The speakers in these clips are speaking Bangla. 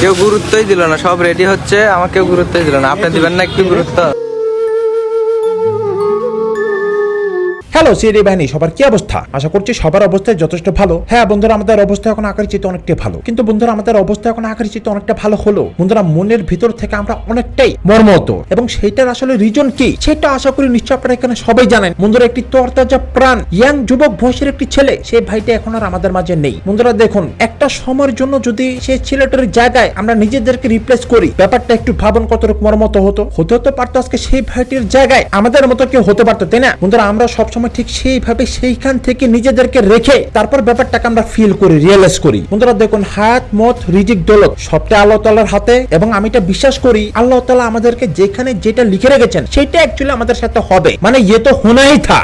কেউ গুরুত্বই দিল না, সব রেডি হচ্ছে আমাকে গুরুত্বই দিল না। আপনি দিবেন না একটু গুরুত্ব? হ্যালো সিডি বাহিনী, সবার কি অবস্থা? আশা করছি সবার অবস্থায় যথেষ্ট ভালো। হ্যাঁ বন্ধুরা, আমাদের অবস্থা এখন আকার চিত্ত অনেকটা ভালো। কিন্তু বন্ধুরা, আমাদের অবস্থা এখন আকার চিত্ত অনেকটা ভালো হলো। বন্ধুরা, মনের ভিতর থেকে আমরা অনেকটাই মর্মত। এবং সেইটার আসলে রিজন কি? সেটা আশা করি নিশ্চয় আপনারা এখানে সবাই জানেন। বন্ধুরা, একটি তরতাজা প্রাণ, ইয়াং যুবক বয়সের একটি ছেলে সেই ভাইটা এখন আর আমাদের মাঝে নেই। বন্ধুরা, দেখুন, একটা সময়ের জন্য যদি সেই ছেলেটার জায়গায় আমরা নিজেদেরকে রিপ্লেস করি, ব্যাপারটা একটু ভাবন কতটুকু মর্মত হতো। হতে হতে পারতো আজকে সেই ভাইটির জায়গায় আমাদের মতো কেউ হতে পারতো, তাই না? বন্ধুরা, আমরা সবসময় সময় ঠিক সেইভাবে সেইখান থেকে নিজেদেরকে রেখে তারপর ব্যাপারটাকে আমরা ফিল করি রিয়েলাইজ করি। বন্ধুরা, দেখুন, হাত মত রিজিক, দৌলত, সবটা আল্লাহ তালার হাতে এবং আমি এটা বিশ্বাস করি, আল্লাহ তালা আমাদেরকে যেখানে যেটা লিখে রেখেছেন, সেটা অ্যাকচুয়ালি আমাদের সাথে হবে। মানে ইয়ে তো হোনাই থা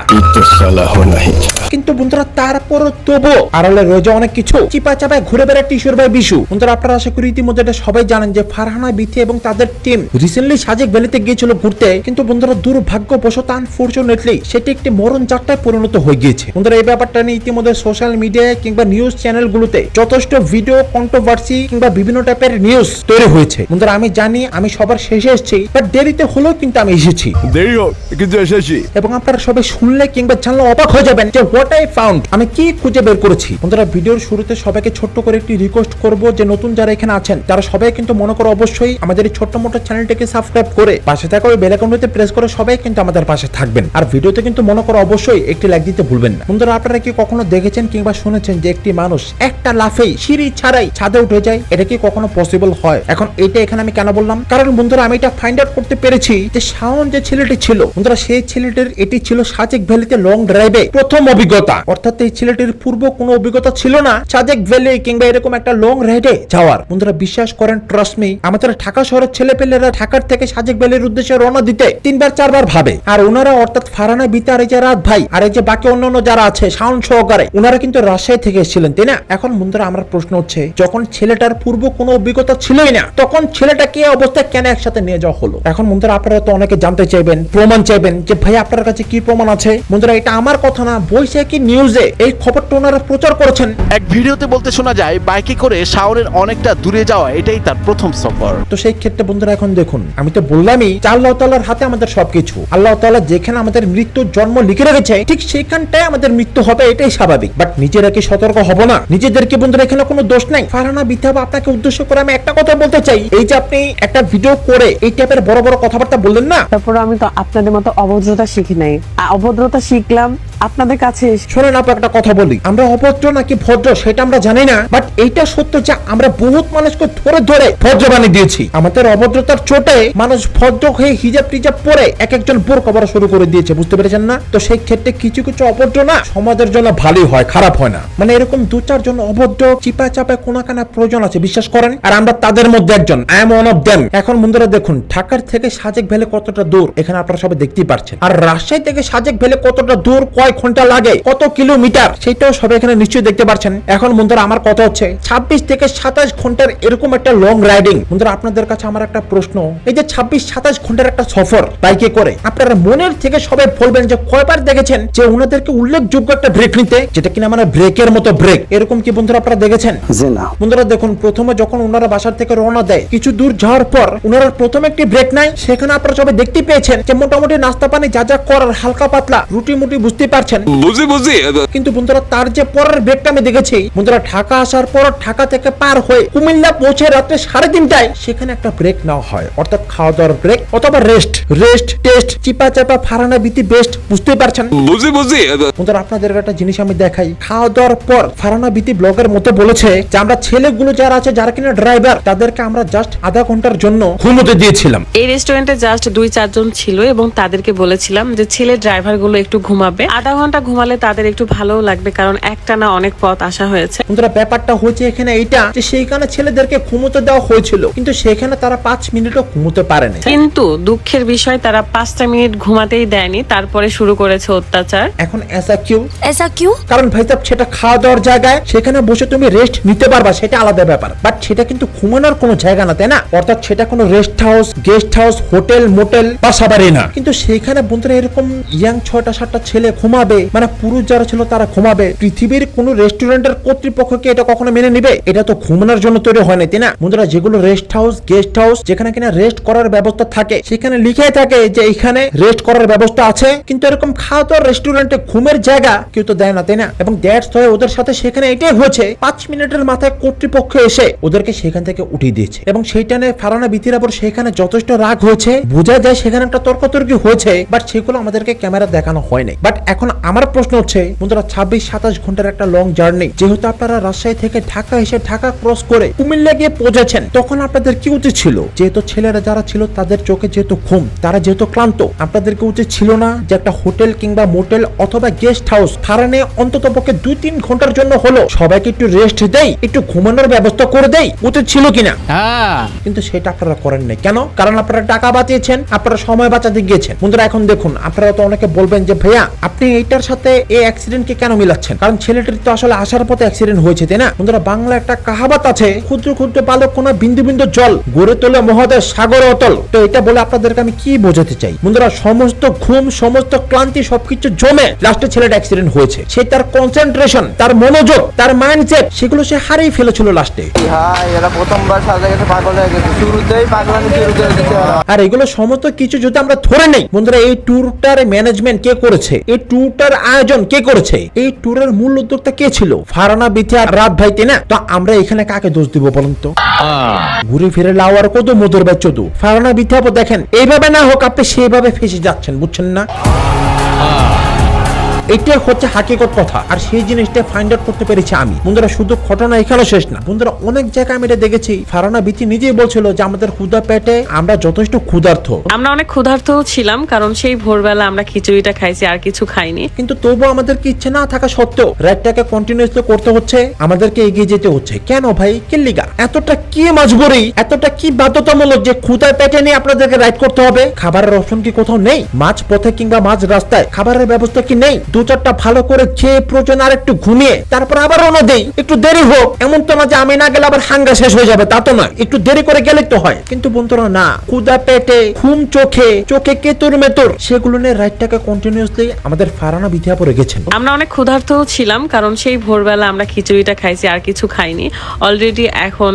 কিন্তু বন্ধুরা তারপর তবু আড়ালে রয়েছে অনেক কিছু। চিপা চাপায় ঘুরে বেড়ায় টিশোর ভাই বিশু। বন্ধুরা, আপনারা আশা করি ইতিমধ্যে এটা সবাই জানেন যে ফারহানা বিথি এবং তাদের টিম রিসেন্টলি সাজেক ভ্যালিতে গিয়েছিল ঘুরতে। কিন্তু বন্ধুরা, দুর্ভাগ্যবশত আনফর্চুনেটলি সেটি একটি মরণ যাত্রায় পরিণত হয়ে গিয়েছে। বন্ধুরা এই ব্যাপারটা নিয়ে ইতিমধ্যে সোশ্যাল মিডিয়ায় কিংবা নিউজ চ্যানেলগুলোতে যথেষ্ট ভিডিও কন্ট্রোভার্সি কিংবা বিভিন্ন টাইপের নিউজ তৈরি হয়েছে। বন্ধুরা আমি জানি আমি সবার শেষে এসেছি বাট দেরিতে হলেও কিন্তু আমি এসেছি। দেরি হোক কিন্তু এসেছি। এবং আপনারা সবাই শুনলে কিংবা জানলে অবাক হয়ে যাবেন যে হোয়াট আই ফাউন্ড আমি কি খুঁজে বের করেছি। বন্ধুরা ভিডিওর শুরুতে সবাইকে ছোট্ট করে একটি রিকোয়েস্ট করব যে নতুন যারা এখানে আছেন তারা সবাই কিন্তু মনে করো অবশ্যই আমাদের এই ছোট্ট মোটো চ্যানেলটিকে সাবস্ক্রাইব করে পাশে থাকা ওই বেল আইকনটিতে প্রেস করে সবাই কিন্তু আমাদের পাশে থাকবেন। আর ভিডিওতে কিন্তু মনে করো অবশ্যই একটি লাইক দিতে ভুলবেন না। বন্ধুরা, আপনারা কি কখনো দেখেছেন কিংবা শুনেছেন যে একটি মানুষ একটা লাফেই সিঁড়ি ছাড়াই ছাদে উঠে যায়? এটা কি কখনো পসিবল হয়? এখন এটা এখানে আমি কেন বললাম? কারণ বন্ধুরা, আমি এটা ফাইন্ড আউট করতে পেরেছি যে শাওন যে ছেলেটি ছিল, বন্ধুরা, সেই ছেলেটির এটি ছিল সাজেক ভ্যালিতে লং ড্রাইভে প্রথম অভিজ্ঞতা। অর্থাৎ এই ছেলেটির পূর্ব কোনো অভিজ্ঞতা ছিল না সাজেক ভ্যালি কিংবা এরকম একটা লং রাইডে যাওয়ার। বন্ধুরা, বিশ্বাস করেন ট্রাস্ট মি আমাদের ঢাকা শহরের ছেলে পেলেরা ঢাকার থেকে সাজেক ভ্যালির উদ্দেশ্যে রওনা দিতে তিনবার, চারবার ভাবে। আর ওনারা অর্থাৎ ফারানা বিতা আর যে রাত ভাই আর এই যে বাকি অন্যান্য যারা আছে সাউন্ড সহকারে ওনারা কিন্তু রাজশাহী থেকে এসেছিলেন তাই না? এখন বন্ধুরা আমার প্রশ্ন হচ্ছে যখন ছেলেটার পূর্ব কোনো অভিজ্ঞতা ছিলই না তখন ছেলেটাকে অবস্থায় কেন একসাথে নিয়ে যাওয়া হলো? এখন বন্ধুরা আপনারা তো অনেকে জানতে চাইবেন প্রমাণ চাইবেন যে ভাই আপনার কাছে কি প্রমাণ আছে? বন্ধুরা এটা আমার কথা না বৈশাখী নিউজে এই খবরটা ওনারা প্রচার করেছেন। এক ভিডিওতে বলতে শোনা যায় বাইকে করে শাওনের অনেকটা দূরে যাওয়া এটাই তার প্রথম সফর। তো সেই ক্ষেত্রে বন্ধুরা এখন দেখুন আমি তো বললামই আল্লাহ তাল্লাহর হাতে আমাদের সবকিছু। আল্লাহ তাল্লাহ যেখানে আমাদের মৃত্যুর জন্ম লিখে রেখেছে ঠিক সেখানটায় আমাদের মৃত্যু হবে, এটাই স্বাভাবিক। বাট নিজেরা কি সতর্ক হব না। নিজেদেরকে বন্ধুরা, এখানে কোনো দোষ নাই। ফারানা বিধাব আপনাকে উদ্দেশ্য করে আমি একটা কথা বলতে চাই। এই যে আপনি একটা ভিডিও করে এই টাইপের বড় বড় কথাবার্তা বললেন না? তারপর আমি তো আপনাদের মতো অভদ্রতা শিখি নাই। অভদ্রতা শিখলাম আপনাদের কাছে। শোনেন আপু, একটা কথা বলি। আমরা অভদ্র নাকি ভদ্র সেটা আমরা জানি না বাট এইটা সত্য যে আমরা বহুত মানুষকে ধরে ধরে ভদ্র বানিয়ে দিয়েছি। আমাদের অভদ্রতার চোটে মানুষ ভদ্র হয়ে হিজাব টিজাব পরে এক একজন বোর কবর শুরু করে দিয়েছে, বুঝতে পেরেছেন না? তো সেই ক্ষেত্রে কিছু কিছু অভদ্র না সমাজের জন্য ভালোই হয়, খারাপ হয় না। মানে এরকম দু চারজন অভদ্র চিপা চাপায় কোনা কানা প্রয়োজন আছে, বিশ্বাস করেন? আর আমরা তাদের মধ্যে একজন I am one of them এখন বন্ধুরা দেখুন, ঢাকার থেকে সাজেক ভ্যালি কতটা দূর? এখানে আপনারা সবাই দেখতেই পারছেন। আর রাজশাহী থেকে সাজেক ভ্যালি কতটা দূর? কয় ঘণ্টা লাগে? কত কিলোমিটার? সেটাও সবাই এখানে নিশ্চয়ই দেখতে পারছেন। এখন বন্ধুরা আমার কথা হচ্ছে ছাব্বিশ থেকে সাতাশ ঘণ্টার এরকম একটা লং রাইডিং বন্ধুরা আপনাদের কাছে আমার একটা প্রশ্ন। এই যে ছাব্বিশ সাতাশ ঘণ্টার একটা সফর বাইকে করে আপনারা মনের থেকে সবাই বলবেন যে কয়বার দেখেছেন যে ওনাদেরকে উল্লেখযোগ্য একটা ব্রেক নিতে? যেটা কিনা মানে ব্রেকের মতো ব্রেক এরকম কি বন্ধুরা আপনারা দেখেছেন? বন্ধুরা দেখুন প্রথমে যখন ওনারা বাসার থেকে রওনা দেয় কিছু দূর যাওয়ার পর ওনারা প্রথমে একটি ব্রেক নাই। সেখানে আপনারা সবাই দেখতে পেয়েছেন যে মোটামুটি নাস্তা পানি যা যা করার হালকা পাতলা রুটি মুটি বুঝতে পারছেন। বুঝি বুঝি। কিন্তু বন্ধুরা তার যে পরের ব্রেকটা আমি দেখেছি বন্ধুরা ঢাকা আসার পর ঢাকা থেকে পার হয়ে কুমিল্লা পৌঁছে রাত্রে সাড়ে তিনটায় সেখানে একটা ব্রেক নেওয়া হয়। অর্থাৎ খাওয়া দাওয়ার ব্রেক অথবা রেস্ট রেস্ট টেস্ট চিপা চাপা ফারানা বিতি বেস্ট বুঝতেই পারছেন? বুঝি বুঝি। বন্ধুরা আপনাদের একটা জিনিস আমি দেখাই। খাওয়া দাওয়ার পর ফারানা বিতি ব্লগের মতো বলেছে যে আমরা ছেলেগুলো যারা আছে যারা কিনা ড্রাইভার তাদেরকে আমরা জাস্ট আধা ঘণ্টার জন্য ঘুমোতে দিয়েছিলাম। এই রেস্টুরেন্টে জাস্ট দুই চারজন ছিল এবং তাদেরকে বলেছিলাম যে ছেলে ড্রাইভারগুলো একটু ঘুমাবে। আধা আধা ঘণ্টা ঘুমালে তাদের একটু ভালো লাগবে কারণ একটা না অনেক পথ আসা হয়েছে। বন্ধুরা ব্যাপারটা হয়েছে এখানে এইটা যে সেইখানে ছেলেদেরকে ঘুমোতে দেওয়া হয়েছিল কিন্তু সেখানে তারা পাঁচ মিনিটও ঘুমোতে পারেনি কিন্তু দুঃখের বিষয় তারা পাঁচটা মিনিট ঘুমাতেই দেয়নি তারপরে শুরু করেছে অত্যাচার। এখন এসা কিউ। এসা কিউ? কারণ ভাই সাহেব সেটা খাওয়া দাওয়ার জায়গায় সেখানে বসে তুমি রেস্ট নিতে পারবা সেটা আলাদা ব্যাপার। বাট সেটা কিন্তু ঘুমানোর কোনো জায়গা না তাই না? অর্থাৎ সেটা কোনো rest house guest house hotel motel বা সাবারি না। কিন্তু সেখানে বন্ধুরা এরকম ইয়াং ছয়টা সাতটা ছেলে ঘুমা ঘুমাবে মানে পুরুষ যারা ছিল তারা ঘুমাবে। পৃথিবীর কোন রেস্টুরেন্টের কর্তৃপক্ষকে এটা কখনো মেনে নিবে? এটা তো ঘুমানোর জন্য তৈরি হয় না তাই না? বন্ধুরা, যেগুলো রেস্ট হাউস গেস্ট হাউস যেখানে কিনা রেস্ট করার ব্যবস্থা থাকে, সেখানে লিখে থাকে যে এখানে রেস্ট করার ব্যবস্থা আছে, কিন্তু এরকম খাওয়া দাওয়ার রেস্টুরেন্টে ঘুমের জায়গা কেউ তো দেয় না, তাই না? এবং দ্যাটস হয়ে ওদের সাথে সেখানে এটাই হয়েছে, পাঁচ মিনিটের মাথায় কর্তৃপক্ষ এসে ওদেরকে সেখান থেকে উঠিয়ে দিয়েছে। এবং সেইটা নিয়ে ফারানা বিতিরাবর সেখানে যথেষ্ট রাগ হয়েছে, বোঝা যায় সেখানে একটা তর্কতর্কি হয়েছে বাট সেগুলো আমাদেরকে ক্যামেরা দেখানো হয়নি বাট এখন আমার প্রশ্ন হচ্ছে বন্ধুরা ছাব্বিশ সাতাশ ঘণ্টার একটা লং জার্নি যেহেতু আপনারা রাজশাহী থেকে ঢাকা এসে ঢাকা ক্রস করে কুমিল্লা গিয়ে পৌঁছেছেন তখন আপনাদের কি উচিত ছিল? যেহেতু ছেলেরা যারা ছিল তাদের চোখে যেহেতু ঘুম তারা যেহেতু ক্লান্ত আপনাদেরকে উচিত ছিল না যে একটা হোটেল কিংবা মোটেল অথবা গেস্ট হাউস ফারানে অন্তত পক্ষে দুই তিন ঘণ্টার জন্য হলো সবাইকে একটু রেস্ট দেই একটু ঘুমানোর ব্যবস্থা করে দেই উচিত ছিল কিনা? কিন্তু সেটা আপনারা করেন নাই। কেন? কারণ আপনারা টাকা বাঁচিয়েছেন আপনারা সময় বাঁচাতে গিয়েছেন। বন্ধুরা এখন দেখুন আপনারা তো অনেকে বলবেন যে ভাইয়া আপনি এইটার সাথে এই অ্যাক্সিডেন্টকে কেন মিলাচ্ছেন? কারণ ছেলেটির তো আসলে আসার পথে অ্যাক্সিডেন্ট হয়েছে তাই না? বন্ধুরা বাংলা একটা কাহাবাত আছে ক্ষুদ্র ক্ষুদ্র বালক কোন বিন্দু বিন্দু জল গড়ে তোলে মহোদয় সাগর অতল। তো এটা বলে আপনাদেরকে আমি কি বোঝাতে চাই? বন্ধুরা সমস্ত ঘুম সমস্ত ক্লান্তি সবকিছু জমে লাস্টে ছেলেটা অ্যাক্সিডেন্ট হয়েছে। সে তার কনসেন্ট্রেশন তার মনোযোগ তার মাইন্ডসেট সেগুলো সে হারিয়ে ফেলেছিল লাস্টে ভাই এরা প্রথমবার সাজা গেছে পাগল হয়ে গেছে। শুরুতেই পাগলামি শুরু করে দিচ্ছে আর এগুলো সমস্ত কিছু যদি আমরা ধরে নেই বন্ধুরা এই ট্যুরটার ম্যানেজমেন্ট কে করেছে? এই ট্যুরটার আয়োজন কে করেছে? এই ট্যুরের মূল উদ্যোক্তা কে ছিল? ফারানা বিথি আর রাত ভাই, তাই না? তো আমরা এখানে কাকে দোষ দিব বলুন তো? ঘুরে ফিরে লাওয়ার কত মধুর ভাই চোদু ফারানা বিথি দেখেন, এইভাবে না হোক আপনি সেইভাবে ফেসে যাচ্ছেন, বুঝছেন না? এটাই হচ্ছে হাকিকত কথা। আর সেই জিনিসটা ফাইন্ড আউট করতে পেরেছি আমি। বন্ধুরা শুধু ঘটনা এখানে শেষ না। বন্ধুরা অনেক জায়গায় আমি এটা দেখেছি। ফারানা বিথি নিজেই বলছিল যে আমাদের ক্ষুদা পেটে আমরা যথেষ্ট ক্ষুধার্থ। আমরা অনেক ক্ষুধার্তও ছিলাম কারণ সেই ভোরবেলা আমরা খিচুড়িটা খাইছি আর কিছু খাইনি। কিন্তু তবুও আমাদেরকে ইচ্ছে না থাকা সত্ত্বেও রাইডটাকে কন্টিনিউসলি করতে হচ্ছে আমাদেরকে এগিয়ে যেতে হচ্ছে। কেন ভাই? কেল্লিগা এতটা কি মজবুরি এতটা কি বাধ্যতামূলক যে ক্ষুদার পেটে নিয়ে আপনাদেরকে রাইড করতে হবে? খাবারের অপশন কি কোথাও নেই? মাছ পথে কিংবা মাছ রাস্তায় খাবারের ব্যবস্থা কি নেই? দু চারটা ভালো করে খেয়ে প্রয়োজন আর একটু ঘুমিয়ে তারপর আবার রওনা দেই। একটু দেরি হোক এমন তো না যে আমি না গেলে আবার হাঙ্গা শেষ হয়ে যাবে তা তো না একটু দেরি করে গেলে তো হয়। কিন্তু বন্ধুরা না ক্ষুদা পেটে ঘুম চোখে চোখে কেতুর মেতুর সেগুলো নিয়ে রাইডটাকে কন্টিনিউসলি আমাদের ফারানা বিধিয়া পড়ে গেছেন। আমরা অনেক ক্ষুধার্তও ছিলাম কারণ সেই ভোরবেলা আমরা খিচুড়িটা খাইছি আর কিছু খাইনি। অলরেডি এখন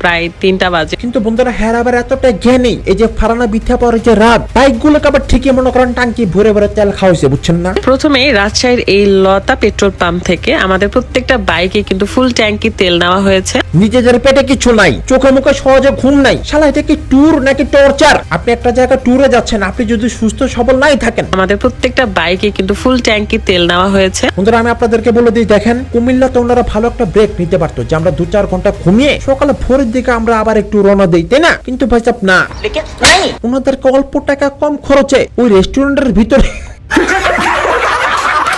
প্রায় তিনটা বাজে। কিন্তু বন্ধুরা হ্যাঁ আবার এতটা জ্ঞানী এই যে ফারানা বিথা পরে যে রাত বাইক গুলোকে আবার ঠিকই মনে করেন টাঙ্কি ভরে ভরে তেল খাওয়াইছে বুঝছেন না? প্রথমে রাজশাহীর এই লতা পেট্রোল পাম্প থেকে আমাদের প্রত্যেকটা বাইকে কিন্তু ফুল ট্যাঙ্কি তেল নেওয়া হয়েছে। নিজেদের পেটে কিছু নাই চোখে মুখে সহজে ঘুম নাই শালা এটা কি ট্যুর নাকি টর্চার আপনি একটা জায়গায় ট্যুরে যাচ্ছেন আপনি যদি সুস্থ সবল নাই থাকেন। আমাদের প্রত্যেকটা বাইকে কিন্তু ফুল ট্যাঙ্কি তেল নেওয়া হয়েছে। বন্ধুরা আমি আপনাদেরকে বলে দিই দেখেন কুমিল্লাতে ওনারা ভালো একটা ব্রেক নিতে পারতো যে আমরা দু চার ঘণ্টা ঘুমিয়ে সকালে ভোরের দিকে আমরা আবার একটু রওনা দিই তাই না? কিন্তু ভাই সাহেব না। ওনাদেরকে অল্প টাকা কম খরচে ওই রেস্টুরেন্টের ভিতরে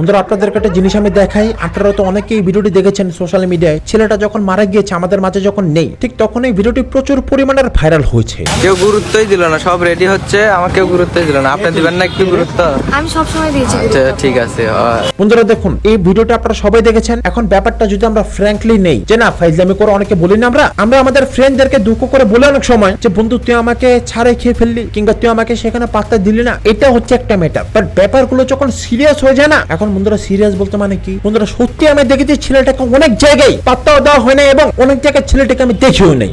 বন্ধুরা আপনাদেরকে একটা জিনিস আমি দেখাই। আপনারা তো অনেকেই ভিডিওটি দেখেছেন সোশ্যাল মিডিয়ায় ছেলেটা যখন মারা গিয়েছে আমাদের মাঝে যখন নেই ঠিক তখন এই ভিডিওটি প্রচুর পরিমাণের ভাইরাল হয়েছে। কেউ গুরুত্বই দিল না সব রেডি হচ্ছে আমাকে কেউ গুরুত্বই দিল না। আপনি দিবেন না একটু গুরুত্ব? আমি সবসময় দিয়েছি আচ্ছা ঠিক আছে বন্ধুরা দেখুন এই ভিডিওটা আপনারা সবাই দেখেছেন। এখন ব্যাপারটা যদি আমরা ফ্র্যাঙ্কলি নেই যে না ফাইজলামি করে অনেকে বলি না আমরা আমরা আমাদের ফ্রেন্ডদেরকে দুঃখ করে বলে অনেক সময় যে বন্ধু তুই আমাকে ছাড়ে খেয়ে ফেললি কিংবা তুই আমাকে সেখানে পাত্তা দিলি না। এটা হচ্ছে একটা ম্যাটার বাট ব্যাপারগুলো যখন সিরিয়াস হয়ে যায় না এখন বন্ধুরা সিরিয়াস বলতে মানে কি? বন্ধুরা সত্যি আমি দেখেছি ছেলেটাকে অনেক জায়গায় পাত্তাও দেওয়া হয় না এবং অনেক জায়গায় ছেলেটাকে আমি দেখিও নেই।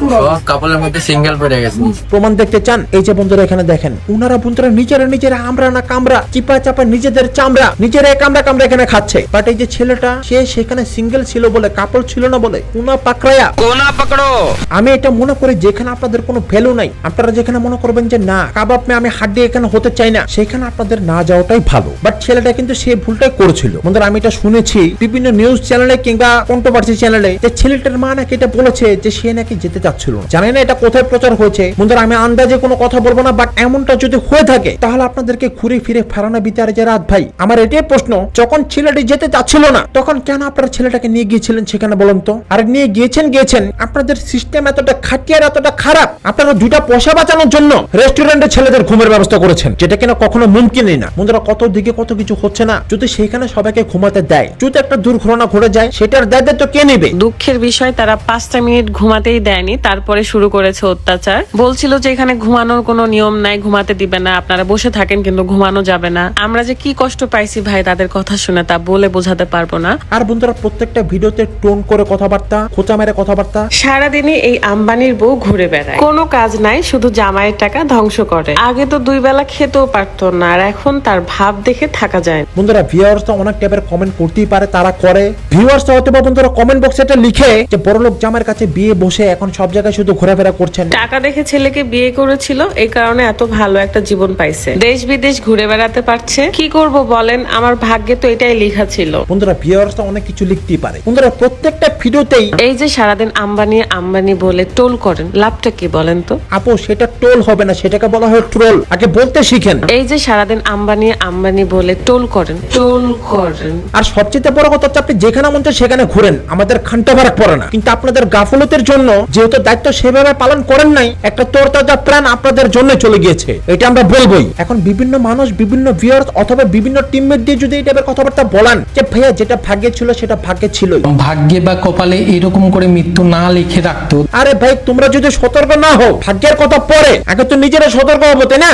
কাপলের মধ্যে সিঙ্গেল পড়ে গেছে। প্রমাণ দেখতে চান? এই যে বন্ধুরা এখানে দেখেন উনারা বন্ধুরা নিজেরা নিজেরা আমরা না কামরা চিপা চাপা নিজেদের চামড়া নিজেরা কামড়া কামড়া এখানে খাচ্ছে। বাট এই যে ছেলেটা সে সেখানে সিঙ্গেল ছিল বলে কাপড় ছিল না বলে উনা পাকড়ায়া। কোনা পাকড়ো? আমি এটা মনে করি যেখানে আপনাদের কোনো ভ্যালু নাই আপনারা যেখানে মনে করবেন যে না কাবাব মে আমি হাড্ডি এখানে হতে চাই না সেখানে আপনাদের না যাওয়াটাই ভালো। বাট ছেলেটা কিন্তু সে ভুলটাই করছে করেছিল। বন্ধুরা, আমি এটা শুনেছি বিভিন্ন নিউজ চ্যানেলে কিংবা কন্ট্রোভার্সি চ্যানেলে যে ছেলেটার মা নাকি এটা বলেছে যে সে নাকি যেতে চাচ্ছিল না। জানি না এটা কোথায় প্রচার হয়েছে। বন্ধুরা, আমি আন্দাজে কোনো কথা বলব না বাট এমনটা যদি হয়ে থাকে, তাহলে আপনাদেরকে ঘুরে ফিরে ফেরানো বিতারে যে রাত ভাই, আমার এটাই প্রশ্ন, যখন ছেলেটি যেতে চাচ্ছিল না, তখন কেন আপনারা ছেলেটাকে নিয়ে গিয়েছিলেন সেখানে বলুন তো? আর, নিয়ে গিয়েছেন গিয়েছেন। আপনাদের সিস্টেম এতটা খাটিয়ার এতটা খারাপ। আপনারা দুটা পয়সা বাঁচানোর জন্য রেস্টুরেন্টে ছেলেদের ঘুমের ব্যবস্থা করেছেন, যেটা কিনা কখনো মুমকিনই না। বন্ধুরা, কত দিকে কত কিছু হচ্ছে না, যদি সেখানে সবাইকে ঘুমাতে দেয়। যদি একটা দুর্ঘটনা ঘটে যায় সেটার দায় দায়িত্ব কে নেবে? দুঃখের বিষয় তারা পাঁচটা মিনিট ঘুমাতেই দেয়নি। তারপরে শুরু করেছে অত্যাচার। বলছিল যে এখানে ঘুমানোর কোনো নিয়ম নাই ঘুমাতে দিবে না। আপনারা বসে থাকেন কিন্তু ঘুমানো যাবে না। আমরা যে কি কষ্ট পাইছি ভাই তাদের কথা শুনে তা বলে বোঝাতে পারব না। আর বন্ধুরা প্রত্যেকটা ভিডিওতে টোন করে কথাবার্তা খোঁচা মেরে কথাবার্তা। সারাদিনই এই আম্বানির বউ ঘুরে বেড়ায়। কোনো কাজ নাই শুধু জামাইয়ের টাকা ধ্বংস করে। আগে তো দুই বেলা খেতেও পারতো না আর এখন তার ভাব দেখে থাকা যায় না। বন্ধুরা ভিউয়ার্স তো অনেক টাইপের কমেন্ট করতেই পারে তারা করে। ভিউয়ার্স তো হয়তো বা বন্ধুরা কমেন্ট বক্সে এটা লিখে যে বড়লোক জামার কাছে বিয়ে বসে এখন সব জায়গায় শুধু ঘোরাফেরা করছেন। টাকা দেখে ছেলেকে বিয়ে করেছিল এই কারণে এত ভালো একটা জীবন পাইছে। দেশ বিদেশ ঘুরে বেড়াতে পারছে। কি করব বলেন আমার ভাগ্যে তো এটাই লেখা ছিল। বন্ধুরা ভিউয়ার্স তো অনেক কিছু লিখতেই পারে। বন্ধুরা প্রত্যেকটা ভিডিওতেই এই যে সারাদিন আম্বানি আম্বানি বলে টোল করেন লাভটা কি বলেন তো? আপু সেটা টোল হবে না সেটাকে বলা হয় ট্রোল। আগে বলতে শিখেন। এই যে সারাদিন আম্বানি আম্বানি বলে টোল করেন টোল করেন। আর সবচেয়ে বড় কথা হচ্ছে আপনি যেখানে মন চায় সেখানে ঘুরেন। আমাদের খান্টা ভাড়া পড়ে না। কিন্তু আপনাদের গাফলতের জন্য যেহেতু দায়িত্ব সেভাবে পালন করেন নাই একটা তোরতাজা প্রাণ আপনাদের জন্য চলে গিয়েছে। এটা আমরা বলবোই। এখন বিভিন্ন মানুষ বিভিন্ন ভিউয়ার্স অথবা বিভিন্ন টিমমেট দিয়ে যদি এই টাইপের কথাবার্তা বলান যে ভাইয়া যেটা ভাগ্যে ছিল সেটা ভাগ্যে ছিলই। ভাগ্যে বা কপালে এরকম করে মৃত্যু না লিখে রাখতো। আরে ভাই তোমরা যদি সতর্ক না হও ভাগ্যের কথা পরে আগে তো নিজেরা সতর্ক হব তাই না?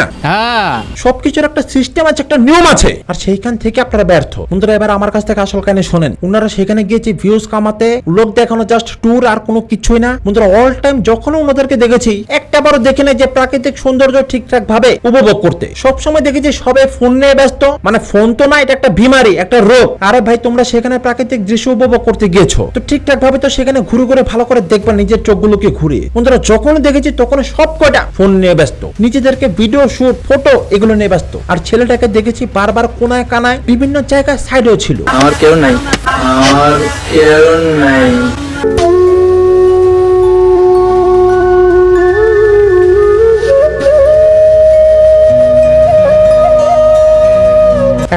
সবকিছুর একটা সিস্টেম আছে একটা নিয়ম আছে। আর সেইখান থেকে আপনারা ব্যর্থ বন্ধুরা, এবার আমার কাছ থেকে আসল কানে শোনেন। ওনারা সেখানে গিয়েছে ভিউজ কামাতে, লোক দেখানো জাস্ট ট্যুর আর কোনো কিছুই না। বন্ধুরা অল টাইম যখন ওনাদেরকে দেখেছি একটা বারও দেখে নাই যে প্রাকৃতিক সৌন্দর্য ঠিকঠাক ভাবে উপভোগ করতে। সবসময় দেখেছি সবাই ফোন নিয়ে ব্যস্ত। মানে ফোন তো না, এটা একটা বিমারি একটা রোগ। আরে ভাই, তোমরা সেখানে প্রাকৃতিক দৃশ্য উপভোগ করতে গিয়েছো। তো ঠিকঠাক ভাবে তো সেখানে ঘুরে ঘুরে ভালো করে দেখবা নিজের চোখগুলোকে ঘুরে বন্ধুরা যখন দেখেছি তখন সব কয়টা ফোন নিয়ে ব্যস্ত। নিজেদেরকে ভিডিও শুট ফটো এগুলো নিয়ে ব্যস্ত। আর ছেলেটাকে দেখেছি বারবার কোনায় কানায় বিভিন্ন জায়গায় সাইডেও ছিল। আমার কেউ নাই। আমার কেউ নাই।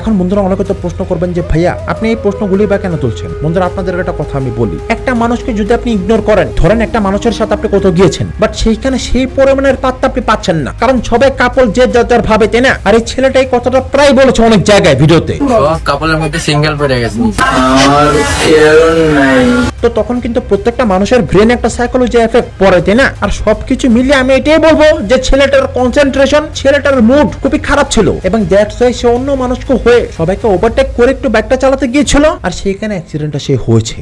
এখন বন্ধুরা অনেকে তো প্রশ্ন করবেন যে ভাইয়া আপনি এই প্রশ্নগুলি বা কেন তুলছেন? বন্ধুরা আপনাদের একটা কথা আমি বলি। একটা মানুষকে যদি আপনি ইগনোর করেন ধরেন একটা মানুষের সাথে আপনি কোথাও গিয়েছেন বাট সেইখানে সেই পরিমাণের পাত্তা আপনি পাচ্ছেন না। কারণ সবাই কাপল যে যার যার ভাবে তাই না? আর এই ছেলেটা এই কথাটা প্রায় বলেছে অনেক জায়গায় ভিডিওতে। কাপলের মধ্যে সিঙ্গেল পড়ে গেছে। নাই। তো তখন কিন্তু প্রত্যেকটা মানুষের ব্রেন একটা সাইকোলজি এফেক্ট পড়ে তাই না? আর সবকিছু মিলিয়ে আমি এটাই বলব যে ছেলেটার কনসেন্ট্রেশন ছেলেটার মুড খুবই খারাপ ছিল। এবং দ্যাটস ওয়াই সে অন্য মানুষকে হয়ে সবাইকে ওভারটেক করে একটু ব্যাগটা চালাতে গিয়েছিল। আর সেখানে অ্যাক্সিডেন্টটা সে হয়েছে।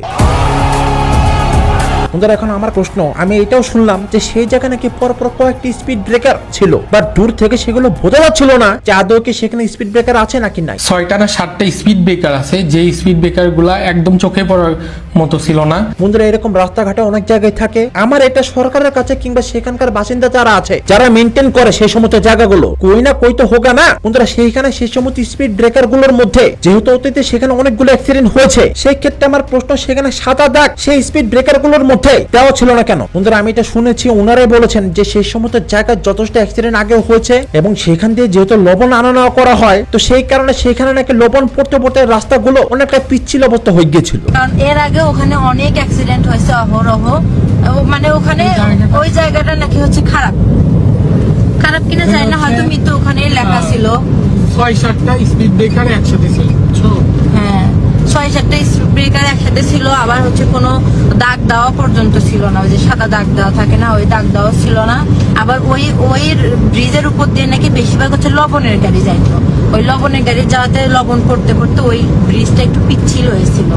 বন্ধুরা এখন আমার প্রশ্ন আমি এটাও শুনলাম যে সেই জায়গায় নাকি পরপর কয়েকটি স্পিড ব্রেকার ছিল বাট দূর থেকে সেগুলো বোঝা যাচ্ছিল না যে আদৌ কি সেখানে স্পিড ব্রেকার আছে নাকি নাই। ছয়টা না সাতটা স্পিড ব্রেকার আছে যে স্পিড ব্রেকারগুলা একদম চোখে পড়ার মতো ছিল না। বন্ধুরা এরকম রাস্তাঘাটে অনেক জায়গায় থাকে। আমার এটা সরকারের কাছে কিংবা সেখানকার বাসিন্দা যারা আছে যারা মেনটেন করে সেই সমস্ত জায়গাগুলো কই না কই তো হোক না? বন্ধুরা সেইখানে সেই সমস্ত স্পিড ব্রেকারগুলোর মধ্যে যেহেতু অতীতে সেখানে অনেকগুলো অ্যাক্সিডেন্ট হয়েছে সেই ক্ষেত্রে আমার প্রশ্ন সেখানে সাদা দাগ সেই স্পিড ব্রেকারগুলোর মধ্যে দেওয়া ছিল না কেন? বন্ধুরা আমি এটা শুনেছি ওনারাই বলেছেন যে সেই সমস্ত জায়গায় যথেষ্ট অ্যাক্সিডেন্ট আগেও হয়েছে এবং সেখান দিয়ে যেহেতু লবণ আনা নেওয়া করা হয় তো সেই কারণে সেখানে নাকি লবণ পড়তে পড়তে রাস্তাগুলো অনেকটা পিচ্ছিল অবস্থা হয়ে গিয়েছিল। কারণ এর আগে ওখানে অনেক অ্যাক্সিডেন্ট হয়েছে অহরহ। ও- মানে ওখানে ওই জায়গাটা নাকি হচ্ছে খারাপ। খারাপ কিনা জানি না হয়তো মৃত্যু ওখানে লেখা ছিল। ছয় সাতটা স্পিড ব্রেকার একসাথে ছিল। ছয় সাতটা ব্রেকার একসাথে ছিল, আবার হচ্ছে কোনো দাগ দেওয়া পর্যন্ত ছিল না। ওই যে সাদা দাগ দেওয়া থাকে না, ওই দাগ দেওয়া ছিল না। আবার ওই ওই ব্রিজের উপর দিয়ে নাকি বেশিরভাগ হচ্ছে লবণের গাড়ি যাইতো। ওই লবণের গাড়ি যাওয়াতে লবণ করতে করতে ওই ব্রিজটা একটু পিচ্ছিল হয়েছিল।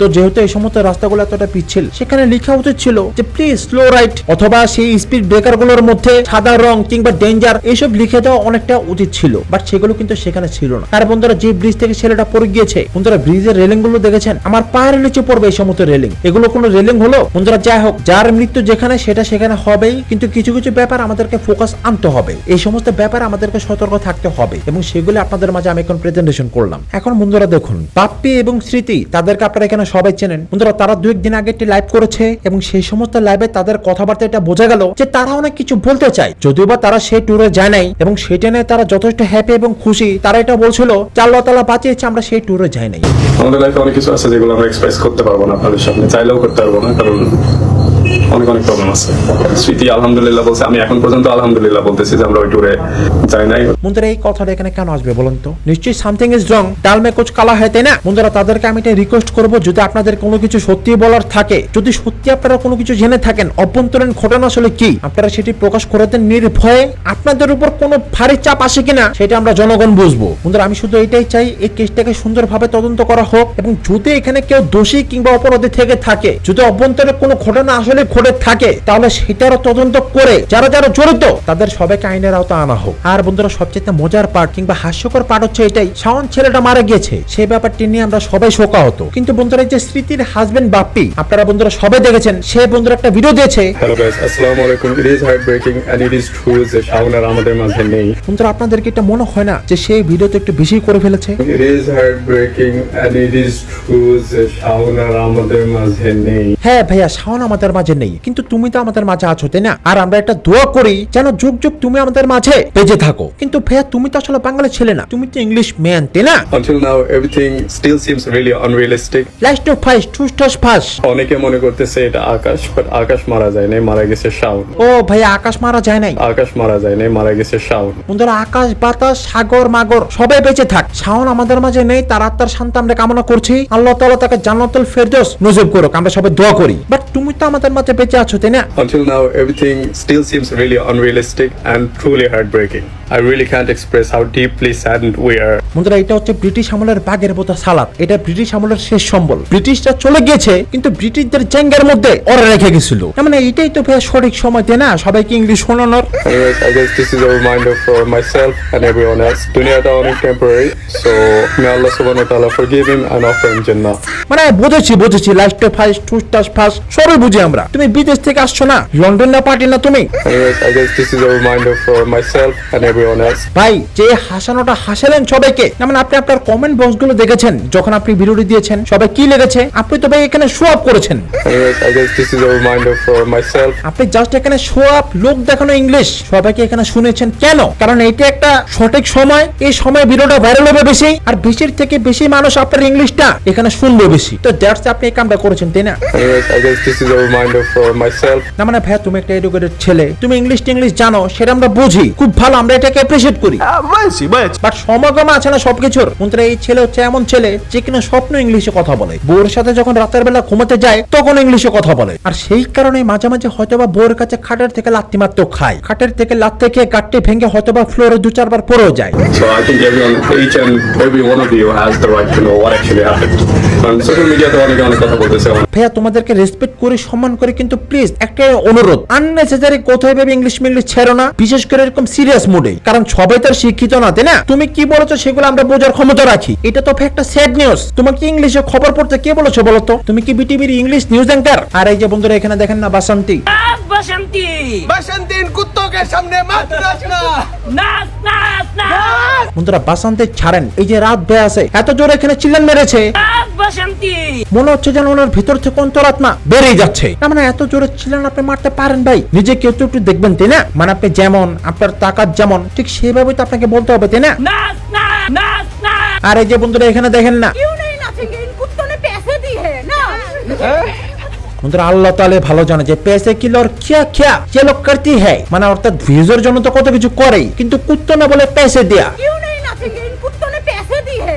তো যেহেতু এই সমস্ত রাস্তাগুলো এতটা পিচ্ছিল, সেখানে লেখা উচিত ছিল যে প্লিজ স্লো রাইট অথবা সেই স্পিড ব্রেকারগুলোর মধ্যে সাদা রং কিংবা ডেঞ্জার এইসব লিখে দেওয়া অনেকটা উচিত ছিল বাট সেগুলো কিন্তু সেখানে ছিল না। আর বন্ধুরা, যে ব্রিজ থেকে ছেলেটা পড়ে গিয়েছে, বন্ধুরা ব্রিজের রেলিংগুলো দেখেছেন? আমার পায়ের নিচে পড়বে এই সমস্ত রেলিং এগুলো কোনো রেলিং হলো? বন্ধুরা, যাই হোক, যার মৃত্যু যেখানে, সেটা সেখানে হবেই, কিন্তু কিছু কিছু ব্যাপার আমাদেরকে ফোকাস আনতে হবে। এই সমস্ত ব্যাপার আমাদেরকে সতর্ক থাকতে হবে এবং সেগুলো আপনাদের মাঝে আমি এখন প্রেজেন্টেশন করলাম। এখন বন্ধুরা, দেখুন, বাপ্পি এবং স্মৃতি, তাদেরকে আপনারা এখানে সবাই চেনেন। বন্ধুরা, তারা দু একদিন আগে একটি লাইভ করেছে এবং সেই সমস্ত লাইভে তাদের কথাবার্তা এটা বোঝা গেল যে তারা অনেক কিছু বলতে চায়। যদিও বা তারা সেই ট্যুরে যায় নাই এবং সেটা নিয়ে তারা যথেষ্ট হ্যাপি এবং খুশি, তারা এটা বলছিল যে আল্লাহ তালা বাঁচিয়েছে, আমরা সেই ট্যুরে যাই নাই। আমাদের লাইফে অনেক কিছু আছে যেগুলো আমরা এক্সপ্রেস করতে পারব না আপনাদের সামনে, চাইলেও করতে পারব না, কারণ অনেক অনেক প্রবলেম আছে। স্মৃতি আলহামদুলিল্লাহ বলছে, আমি এখন পর্যন্ত আলহামদুলিল্লাহ বলতেছি যে আমরা ওই ট্যুরে যাই নাই। বন্ধুরা এই কথাটা এখানে কেন আসবে বলুন তো? নিশ্চয়ই সামথিং ইজ রং ডাল মে কুচ কালা হয় না? বন্ধুরা তাদেরকে আমি এটা রিকোয়েস্ট করব, যদি আপনাদের কোনো কিছু সত্যি বলার থাকে, যদি সত্যি আপনারা কোনো কিছু জেনে থাকেন, অভ্যন্তরীণ ঘটনা আসলে কি, আপনারা সেটি প্রকাশ করে দেন নির্ভয়ে। আপনাদের উপর কোনো ভারী চাপ আসে কিনা, সেটা আমরা জনগণ বুঝব। বন্ধুরা আমি শুধু এটাই চাই, এই কেসটাকে সুন্দরভাবে তদন্ত করা হোক, এবং যদি এখানে কেউ দোষী কিংবা অপরাধী থেকে থাকে, যদি অভ্যন্তরে কোনো ঘটনা আসলে ঘটে থাকে তাহলে সেটারও তদন্ত করে যারা যারা জড়িত তাদের সবাইকে আইনের আওতা আনা হোক। আর বন্ধুরা সবচেয়ে মজার পার্ট কিংবা হাস্যকর পার্ট হচ্ছে এটাই শাওন ছেলেটা মারা গিয়েছে। সেই ব্যাপারটি নিয়ে আমরা সবাই শোকা হতো কিন্তু বন্ধুরা যে স্মৃতির হাজবেন্ড বাপ্পি আপনারা বন্ধুরা সবাই দেখেছেন সে বন্ধুরা একটা ভিডিও দিয়েছে। হ্যালো গাইস আসসালামু আলাইকুম। It is heart breaking and it is true যে শাওনার আমাদের মাঝে নেই। বন্ধুরা আপনাদেরকে এটা মনে হয় না যে সেই ভিডিওতে একটু বেশি করে ফেলেছে? It is heart breaking and it is true যে শাওনার আমাদের মাঝে নেই। হ্যাঁ ভাইয়া শাওন আমাদের মাঝে নেই। কিন্তু তুমি তো আমাদের মাঝে আছো তাই না? আর আমরা একটা দোয়া করি যেন যুগ যুগ তুমি আমাদের মাঝে বেঁচে থাকো। কিন্তু ভাইয়া তুমি তো আসলে বাঙালি ছেলে না। তুমি তো ইংলিশ ম্যান তাই না? Until now everything still seems really unrealistic. Last of ফাইস টুস টাস ফাস অনেকে মনে করতেছে এটা আকাশ বাট আকাশ মারা যায় নাই মারা গেছে শাওন। ও ভাইয়া আকাশ মারা যায় নাই? আকাশ মারা যায় নাই মারা গেছে শাওন। বন্ধুরা আকাশ বাতাস সাগর মাগর সবাই বেঁচে থাক। শাওন আমাদের মাঝে নেই তার আত্মার শান্তি আমরা কামনা করছি। আল্লাহ তাআলা তাকে জান্নাতুল ফেরদৌস নজিব করুক আমরা সবাই দোয়া করি। বাট তুমি তো আমাদের মাঝে বেঁচে আছো তাই না Until now, everything still seems really unrealistic and truly heartbreaking. I really can't express how deeply saddened we are. বন্ধুরা এটা হচ্ছে ব্রিটিশ আমলের বাঘের বোতা সালাদ এটা ব্রিটিশ আমলের শেষ সম্বল ব্রিটিশরা চলে গিয়েছে কিন্তু ব্রিটিশদের জেঙ্গের মধ্যে ওরা রেখে গেছিল তার মানে এটাই তো ভাইয়া সঠিক সময় তাই না সবাইকে ইংলিশ শোনানোর Anyways, I guess this is a reminder for myself and everyone else. দুনিয়াটা অনেক temporary, so may Allah subhanahu wa ta'ala forgive him and offer him Jannah. মানে বুঝেছি বুঝেছি লাস্ট ফার্স্ট টু টাস ফার্স্ট সবই বুঝি আমরা তুমি বিদেশ থেকে আসছো না? লন্ডন না পার্টি না তুমি. ভাই যে হাসানোটা হাসালেন সবাইকে না মানে আপনি আপনার কমেন্ট বক্সগুলো দেখেছেন যখন আপনি ভিডিওটি দিয়েছেন সবাই কি লেগেছে? আপনি তো ভাই এখানে শো আপ করেছেন। আপনি জাস্ট এখানে শো আপ লোক দেখানো ইংলিশ সবাইকে এখানে শুনেছেন কেন? কারণ এটা একটা সঠিক সময় এই সময় ভিডিওটা ভাইরাল হবে বেশি আর বেশির থেকে বেশি মানুষ আপনার ইংলিশটা এখানে শুনবে বেশি। তো দ্যাটস আপনি এই কামটা করেছেন তাই না? Reminder for myself. না মানে ভাইয়া তুমি একটা এডুকেটেড ছেলে। তুমি ইংলিশ টিংলিশ জানো সেটা আমরা বুঝি। খুব ভালো আমরা এটাকে অ্যাপ্রিসিয়েট করি। বাট সমাগম আছে না সবকিছুর। মন্ত্রে এই ছেলে হচ্ছে এমন ছেলে যে কিনা স্বপ্ন ইংলিশে কথা বলে। বউর সাথে যখন রাতের বেলা ঘুমাতে যায় তখন ইংলিশে কথা বলে। আর সেই কারণে মাঝে মাঝে হয়তোবা বউর কাছে খাটের থেকে লাত্তি মারতেও খায়। খাটের থেকে লাত্তি খেয়ে গাটটি ভেঙে হয়তোবা ফ্লোরে দু চারবার পড়েও যায়। So I think everyone, each and every one of you has the right to know what actually happened. কারণ সোশ্যাল মিডিয়াতে অনেকে অনেক কথা বলতেছে। ভাইয়া তোমাদেরকে রেসপেক্ট করে সম্মান করে কিন্তু প্লিজ একটা অনুরোধ। আননেসেসারি কোথায় ভেবে ইংলিশ মিংলিশ ছেড়ো না। বিশেষ করে এরকম সিরিয়াস মুডে কারণ সবাই তার শিক্ষিত না তাই না? তুমি কি বলেছ সেগুলো আমরা বোঝার ক্ষমতা রাখি। এটা তো একটা স্যাড নিউজ তোমাকে ইংলিশে খবর পড়তে কে বলেছ বলো তো? তুমি কি বিটিভির ইংলিশ নিউজ অ্যাঙ্কার আর এই যে বন্ধুরা এখানে দেখেন না বাসন্তী। বসন্তি! বাসন্তীন কুত্তকে সামনে মাত নাচ না। নাচ নাচ নাচ! বন্ধুরা বাসন্তে ছাড়েন। এই যে রাত ভয়ে আছে। এত জোরে এখানে চিল্লান মেরেছে। মনে হচ্ছে যেন ওনার ভিতর থেকে অন্তরাত্মা বেড়েই যাচ্ছে। না মানে এত জোরে ছিলেন আপনি মারতে পারেন ভাই। নিজে কেউ তো একটু দেখবেন তাই না? মানে আপনি যেমন আপনার তাকাত যেমন ঠিক সেভাবে তো আপনাকে বলতে হবে তাই না? আর এই যে বন্ধুরা এখানে দেখেন না। বন্ধুরা আল্লাহ তালে ভালো জানে যে পেসে কিলর খিয়া খিয়া কে লোক করতি হ্যায় মানে অর্থাৎ ভিউজের জন্য তো কত কিছু করেই কিন্তু কুত্তো না বলে পেসে দেয়া।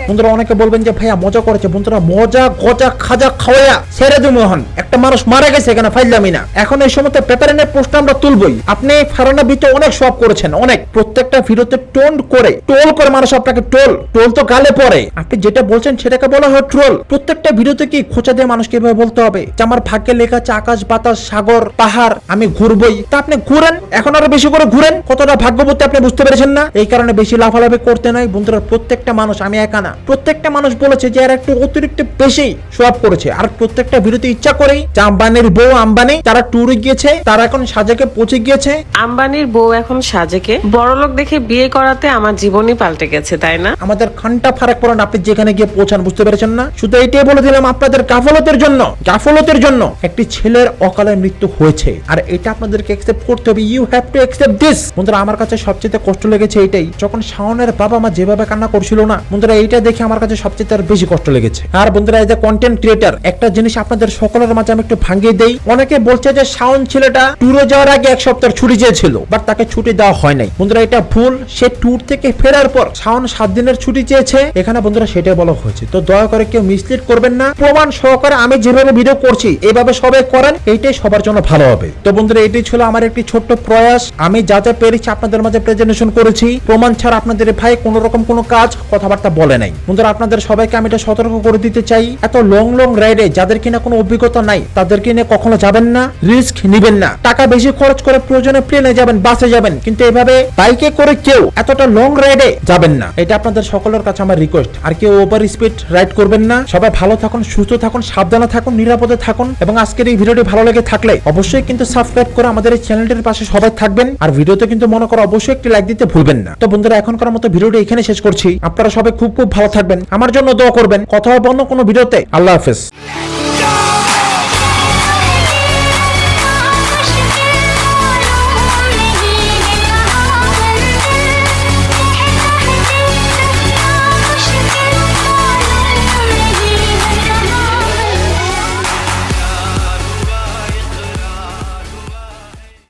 বন্ধুরা, অনেকে বলবেন যে, ভাইয়া, মজা করেছে বন্ধুরা, মজা, গজা, খাজা খাওয়া ছেড়ে দেবো এখন। একটা মানুষ মারা গেছে, এখানে ফাইলামি না। এখন এই সময় পেপারেনের পোস্ট আমরা তুলবই। আপনি ফারানা বিতে অনেক সব করেছেন, অনেক। প্রত্যেকটা ভিডিওতে টোন করে, টোল করে মানুষ আপনাকে টোল টোল তো গালে পড়ে। আপনি যেটা বলছেন সেটাকে বলা হয় ট্রোল প্রত্যেকটা ভিডিওতে কি খোঁচা দিয়ে মানুষকে এভাবে বলতে হবে? যে, আমার ভাগ্যে লেখা আছে, আকাশ, বাতাস, সাগর, পাহাড়, আমি ঘুরবই। তা আপনি ঘুরেন, এখন আরও বেশি করে ঘুরেন। কতটা ভাগ্যবতী আপনি বুঝতে পেরেছেন না? এই কারণে বেশি লাফালাফি করতে নয়। বন্ধুরা, প্রত্যেকটা মানুষ, আমি একা না। প্রত্যেকটা মানুষ বলেছে যে এর একটু অতিরিক্ত বেশি সোয়াব করেছে। আর প্রত্যেকটা ভিডিওতে ইচ্ছা করেই যে আম্বানির বউ আম্বানি তারা ট্যুরে গিয়েছে তারা এখন সাজেকে পৌঁছে গিয়েছে। আম্বানির বউ এখন সাজেকে। বড়লোক দেখে বিয়ে করাতে আমার জীবনই পাল্টে গেছে তাই না? আমাদের খানটা ফারাক পড়েন আপনি যেখানে গিয়ে পৌঁছান বুঝতে পেরেছেন না? শুধু এইটাই বলে দিলাম আপনাদের গাফলতের জন্য গাফলতের জন্য একটি ছেলের অকালে মৃত্যু হয়েছে। আর এটা আপনাদেরকে একসেপ্ট করতে হবে। You have to accept this বন্ধুরা আমার কাছে সবচেয়ে কষ্ট লেগেছে এটাই যখন শাওনের বাবা মা যেভাবে কান্না করছিল না বন্ধুরা এইটা দেখে আমার কাছে সবচেয়ে আর বেশি কষ্ট লেগেছে। আর বন্ধুরা এজ এ কন্টেন্ট ক্রিয়েটার একটা জিনিস আপনাদের সকলের মাঝে আমি একটু ভাঙিয়ে দেই। অনেকে বলছে যে, শাওন ছেলেটা ট্যুরে যাওয়ার আগে এক সপ্তাহ ছুটি চেয়েছিল বাট তাকে ছুটি দেওয়া হয় নাই। বন্ধুরা, এটা ভুল। সে ট্যুর থেকে ফেরার পর শাওন সাত দিনের ছুটি চেয়েছে। এখানে বন্ধুরা, সেটাই বলা হয়েছে। তো দয়া করে কেউ মিসলিড করবেন না। প্রমাণ সহকারে আমি যেভাবে ভিডিও করছি এইভাবে সবাই করেন, এইটাই সবার জন্য ভালো হবে। তো বন্ধুরা, এটাই ছিল আমার একটি ছোট্ট প্রয়াস। আমি যা যা পেরেছি আপনাদের মাঝে প্রেজেন্টেশন করেছি। প্রমাণ ছাড়া আপনাদের ভাই কোন রকম কোনো কাজ, কথাবার্তা বলে নাই। বন্ধুরা, আপনাদের সবাইকে আমি এটা সতর্ক করে দিতে চাই। এত লং লং রাইডে যাদের কিনা কোনো অভিজ্ঞতা নাই, তাদেরকে নিয়ে কখনো যাবেন না রিস্ক নিবেন না। টাকা বেশি খরচ করে প্রয়োজনে প্লেনে যাবেন বাসে যাবেন, কিন্তু এভাবে বাইকে করে কেউ এতটা লং রাইডে যাবেন না। এটা আপনাদের সকলের কাছে আমার রিকোয়েস্ট আর কেউ ওভার স্পিড রাইড করবেন না। সবাই ভালো থাকুন, সুস্থ থাকুন, সাবধানে থাকুন, নিরাপদে থাকুন এবং আজকের এই ভিডিওটি ভালো লেগে থাকলে অবশ্যই কিন্তু সাবস্ক্রাইব করে আমাদের এই চ্যানেলটির পাশে সবাই থাকবেন। আর ভিডিওতে কিন্তু মনে করো অবশ্যই একটি লাইক দিতে ভুলবেন না। তো বন্ধুরা, এখনকার মতো ভিডিওটি এখানে শেষ করছি। আপনারা সবাই খুব খুব ভালো থাকবেন। আমার জন্য দোয়া করবেন। কথা হবে অন্য কোনো ভিডিওতে। আল্লাহ হাফেজ।